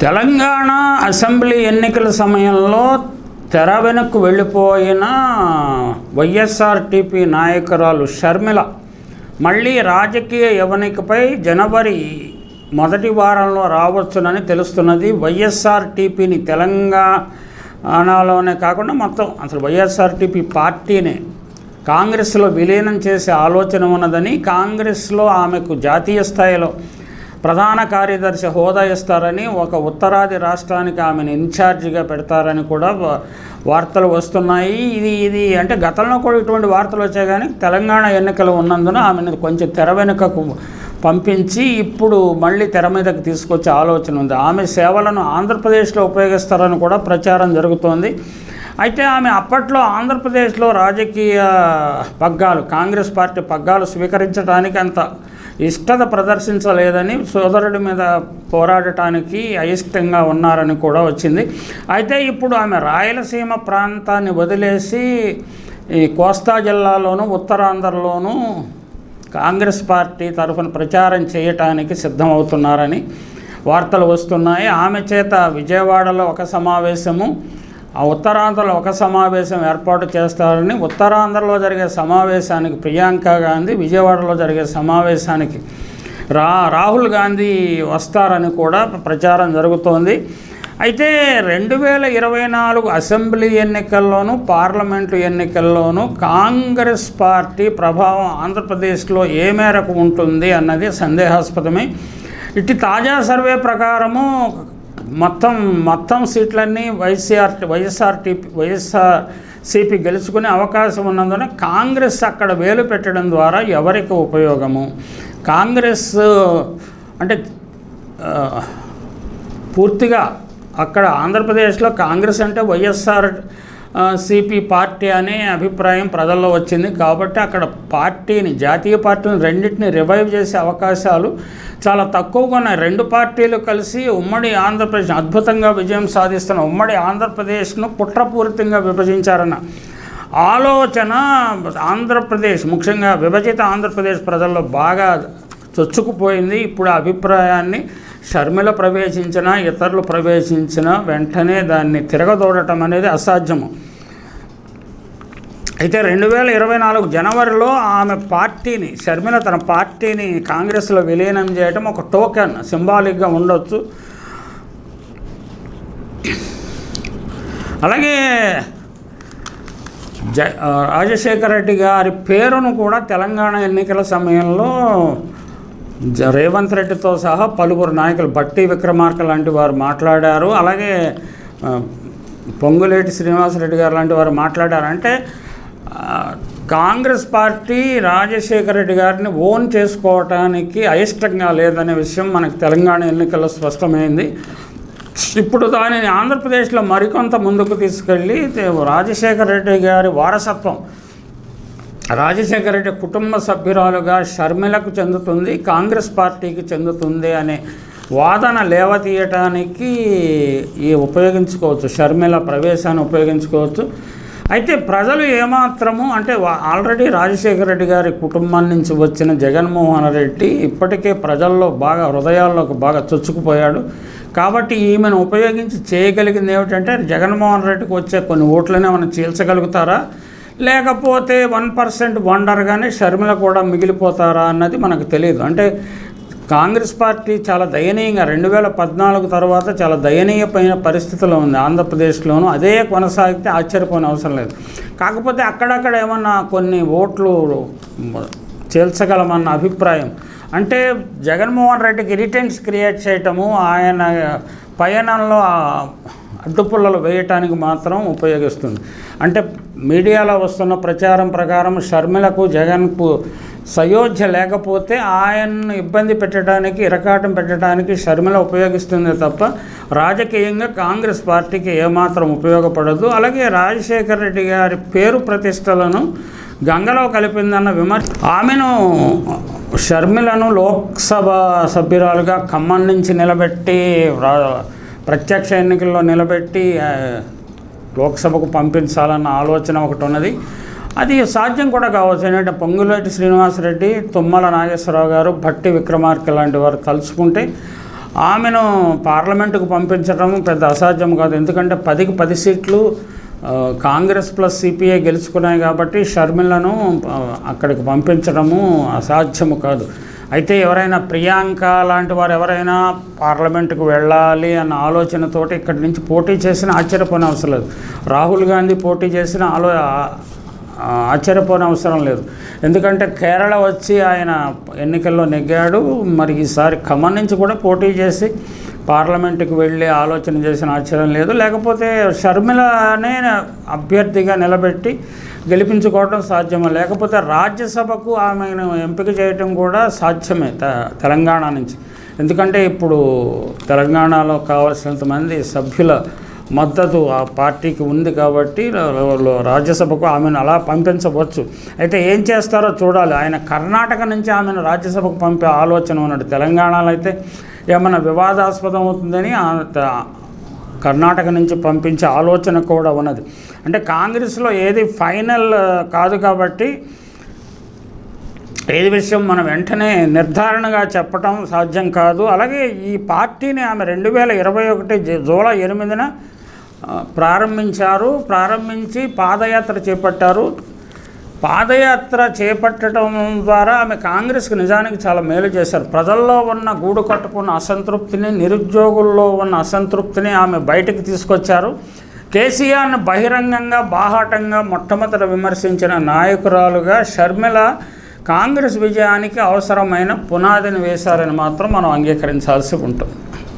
Telangana assembly ఎన్నికల సమయంలో తెర వెనక్కు వెళ్ళిపోయిన వైఎస్ఆర్టీపీ నాయకురాలు షర్మిల మళ్ళీ రాజకీయ యవనికపై జనవరి మొదటి వారంలో రావచ్చునని తెలుస్తున్నది వైఎస్ఆర్టీపీని తెలంగాణలోనే కాకుండా మొత్తం అసలు వైఎస్ఆర్టీపీ పార్టీనే. కాంగ్రెస్లో విలీనం చేసే ఆలోచన ఉన్నదని కాంగ్రెస్లో ఆమెకు జాతీయ స్థాయిలో ప్రధాన కార్యదర్శి హోదా ఇస్తారని ఒక ఉత్తరాది రాష్ట్రానికి ఆమెను ఇన్ఛార్జిగా పెడతారని కూడా వార్తలు వస్తున్నాయి. ఇది ఇది అంటే గతంలో కూడా ఇటువంటి వార్తలు వచ్చాయి కానీ తెలంగాణ ఎన్నికలు ఉన్నందున ఆమెను కొంచెం తెర వెనుకకు పంపించి ఇప్పుడు మళ్ళీ తెర మీదకి తీసుకొచ్చే ఆలోచన ఉంది. ఆమె సేవలను ఆంధ్రప్రదేశ్లో ఉపయోగిస్తారని కూడా ప్రచారం జరుగుతోంది. అయితే ఆమె అప్పట్లో ఆంధ్రప్రదేశ్లో రాజకీయ పగ్గాలు కాంగ్రెస్ పార్టీ పగ్గాలు స్వీకరించడానికి అంత ఇష్టత ప్రదర్శించలేదని సోదరుడి మీద పోరాడటానికి అయిష్టంగా ఉన్నారని కూడా వచ్చింది. అయితే ఇప్పుడు ఆమె రాయలసీమ ప్రాంతాన్ని వదిలేసి ఈ కోస్తా జిల్లాలోను ఉత్తరాంధ్రలోనూ కాంగ్రెస్ పార్టీ తరఫున ప్రచారం చేయటానికి సిద్ధమవుతున్నారని వార్తలు వస్తున్నాయి. ఆమె చేత విజయవాడలో ఒక సమావేశము ఆ ఉత్తరాంధ్రలో ఒక సమావేశం ఏర్పాటు చేస్తారని ఉత్తరాంధ్రలో జరిగే సమావేశానికి ప్రియాంక గాంధీ విజయవాడలో జరిగే సమావేశానికి రా రాహుల్ గాంధీ వస్తారని కూడా ప్రచారం జరుగుతోంది. అయితే రెండు వేల ఇరవై నాలుగు అసెంబ్లీ ఎన్నికల్లోనూ పార్లమెంటు ఎన్నికల్లోనూ కాంగ్రెస్ పార్టీ ప్రభావం ఆంధ్రప్రదేశ్లో ఏ మేరకు ఉంటుంది అన్నది సందేహాస్పదమే. ఇటు తాజా సర్వే ప్రకారము మొత్తం మొత్తం సీట్లన్నీ వైసీఆర్ వైఎస్ఆర్టీపీ వైఎస్ఆర్ సిపి గెలుచుకునే అవకాశం ఉన్నందున కాంగ్రెస్ అక్కడ వేలు పెట్టడం ద్వారా ఎవరికి ఉపయోగము? కాంగ్రెస్ అంటే పూర్తిగా అక్కడ ఆంధ్రప్రదేశ్లో కాంగ్రెస్ అంటే వైఎస్ఆర్ సిపి పార్టీ అనే అభిప్రాయం ప్రజల్లో వచ్చింది. కాబట్టి అక్కడ పార్టీని జాతీయ పార్టీని రెండింటిని రివైవ్ చేసే అవకాశాలు చాలా తక్కువగా ఉన్నాయి. రెండు పార్టీలు కలిసి ఉమ్మడి ఆంధ్రప్రదేశ్ అద్భుతంగా విజయం సాధిస్తున్న ఉమ్మడి ఆంధ్రప్రదేశ్ను కుట్రపూరితంగా విభజించారన్న ఆలోచన ఆంధ్రప్రదేశ్ ముఖ్యంగా విభజిత ఆంధ్రప్రదేశ్ ప్రజల్లో బాగా చొచ్చుకుపోయింది. ఇప్పుడు ఆ అభిప్రాయాన్ని షర్మిల ప్రవేశించిన ఇతరులు ప్రవేశించిన వెంటనే దాన్ని తిరగదోడటం అనేది అసాధ్యము. అయితే రెండు వేల ఇరవై నాలుగు జనవరిలో ఆమె పార్టీని షర్మిల తన పార్టీని కాంగ్రెస్లో విలీనం చేయడం ఒక టోకెన్ సింబాలిక్గా ఉండొచ్చు. అలాగే జ రాజశేఖర రెడ్డి గారి పేరును కూడా తెలంగాణ ఎన్నికల సమయంలో రేవంత్ రెడ్డితో సహా పలువురు నాయకులు బట్టి విక్రమార్క లాంటి వారు మాట్లాడారు. అలాగే పొంగులేటి శ్రీనివాసరెడ్డి గారు లాంటి వారు మాట్లాడారంటే కాంగ్రెస్ పార్టీ రాజశేఖర రెడ్డి గారిని ఓన్ చేసుకోవటానికి అయిష్టంగా లేదనే విషయం మనకు తెలంగాణ ఎన్నికల్లో స్పష్టమైంది. ఇప్పుడు దానిని ఆంధ్రప్రదేశ్లో మరికొంత ముందుకు తీసుకెళ్ళి రాజశేఖర రెడ్డి గారి వారసత్వం రాజశేఖర రెడ్డి కుటుంబ సభ్యురాలుగా షర్మిలకు చెందుతుంది కాంగ్రెస్ పార్టీకి చెందుతుంది అనే వాదన లేవతీయటానికి ఈ ఉపయోగించుకోవచ్చు షర్మిల ప్రవేశాన్ని ఉపయోగించుకోవచ్చు. అయితే ప్రజలు ఏమాత్రము అంటే ఆల్రెడీ రాజశేఖర రెడ్డి గారి కుటుంబం నుంచి వచ్చిన జగన్మోహన్ రెడ్డి ఇప్పటికే ప్రజల్లో బాగా హృదయాల్లోకి బాగా చొచ్చుకుపోయాడు. కాబట్టి ఈమెను ఉపయోగించి చేయగలిగింది ఏమిటంటే జగన్మోహన్ రెడ్డికి వచ్చే కొన్ని ఓట్లనే మనం చీల్చగలుగుతారా? లేకపోతే వన్ పర్సెంట్ వండర్గానే షర్మిల కూడా మిగిలిపోతారా అన్నది మనకు తెలియదు. అంటే కాంగ్రెస్ పార్టీ చాలా దయనీయంగా రెండు వేల పద్నాలుగు తర్వాత చాలా దయనీయమైన పరిస్థితిలో ఉంది. ఆంధ్రప్రదేశ్లోనూ అదే కొనసాగితే ఆశ్చర్యపోయిన అవసరం లేదు. కాకపోతే అక్కడక్కడ ఏమన్నా కొన్ని ఓట్లు చేల్చగలమన్న అభిప్రాయం. అంటే జగన్మోహన్ రెడ్డికి ఇరిటెన్స్ క్రియేట్ చేయటము ఆయన పయనంలో అడ్డుపుల్లలు వేయటానికి మాత్రం ఉపయోగిస్తుంది. అంటే మీడియాలో వస్తున్న ప్రచారం ప్రకారం షర్మిలకు జగన్కు సయోధ్య లేకపోతే ఆయన్ను ఇబ్బంది పెట్టడానికి ఇరకాటం పెట్టడానికి షర్మిల ఉపయోగిస్తుంది తప్ప రాజకీయంగా కాంగ్రెస్ పార్టీకి ఏమాత్రం ఉపయోగపడదు. అలాగే రాజశేఖర రెడ్డి గారి పేరు ప్రతిష్టలను గంగలో కలిపిందన్న విమర్శ ఆమెను షర్మిలను లోక్సభ సభ్యురాలుగా ఖమ్మం నుంచి నిలబెట్టి ప్రత్యక్ష ఎన్నికల్లో నిలబెట్టి లోక్సభకు పంపించాలన్న ఆలోచన ఒకటి ఉన్నది అది సాధ్యం కూడా కావచ్చు. ఏంటంటే పొంగులేటి శ్రీనివాసరెడ్డి తుమ్మల నాగేశ్వరరావు గారు భట్టి విక్రమార్క లాంటి వారు కలుసుకుంటే ఆమెను పార్లమెంటుకు పంపించడం పెద్ద అసాధ్యం కాదు. ఎందుకంటే పదికి పది సీట్లు కాంగ్రెస్ ప్లస్ సిపిఐ గెలుచుకున్నాయి కాబట్టి షర్మిలను అక్కడికి పంపించడము అసాధ్యము కాదు. అయితే ఎవరైనా ప్రియాంక లాంటి వారు ఎవరైనా పార్లమెంటుకు వెళ్ళాలి అన్న ఆలోచనతోటి ఇక్కడి నుంచి పోటీ చేసిన ఆశ్చర్యపోని అవసరం లేదు. రాహుల్ గాంధీ పోటీ చేసిన ఆలో ఆశ్చర్యపోని అవసరం లేదు. ఎందుకంటే కేరళ వచ్చి ఆయన ఎన్నికల్లో నెగ్గాడు. మరి ఈసారి ఖమ్మం నుంచి కూడా పోటీ చేసి పార్లమెంటుకు వెళ్ళి ఆలోచన చేసిన ఆశ్చర్యం లేదు. లేకపోతే షర్మిలనే అభ్యర్థిగా నిలబెట్టి గెలిపించుకోవడం సాధ్యమే. లేకపోతే రాజ్యసభకు ఆమెను ఎంపిక చేయటం కూడా సాధ్యమే తెలంగాణ నుంచి. ఎందుకంటే ఇప్పుడు తెలంగాణలో కావాల్సినంత మంది సభ్యుల మద్దతు ఆ పార్టీకి ఉంది కాబట్టి రాజ్యసభకు ఆమెను అలా పంపించవచ్చు. అయితే ఏం చేస్తారో చూడాలి. ఆయన కర్ణాటక నుంచి ఆమెను రాజ్యసభకు పంపే ఆలోచన ఉన్నాడు తెలంగాణలో అయితే ఏమైనా వివాదాస్పదం అవుతుందని కర్ణాటక నుంచి పంపించే ఆలోచన కూడా ఉన్నది. అంటే కాంగ్రెస్లో ఏది ఫైనల్ కాదు కాబట్టి ఏది విషయం మనం వెంటనే నిర్ధారణగా చెప్పటం సాధ్యం కాదు. అలాగే ఈ పార్టీని ఆమె రెండు వేల ఇరవై ఒకటి జూలై ఎనిమిదిన ప్రారంభించారు ప్రారంభించి పాదయాత్ర చేపట్టారు. పాదయాత్ర చేపట్టడం ద్వారా ఆమె కాంగ్రెస్కి నిజానికి చాలా మేలు చేశారు. ప్రజల్లో ఉన్న గూడు కట్టుకున్న అసంతృప్తిని నిరుద్యోగుల్లో ఉన్న అసంతృప్తిని ఆమె బయటకు తీసుకొచ్చారు. కేసీఆర్ను బహిరంగంగా బాహాటంగా మొట్టమొదట విమర్శించిన నాయకురాలుగా షర్మిల కాంగ్రెస్ విజయానికి అవసరమైన పునాదిని వేశారని మాత్రం మనం అంగీకరించాల్సి ఉంటుంది.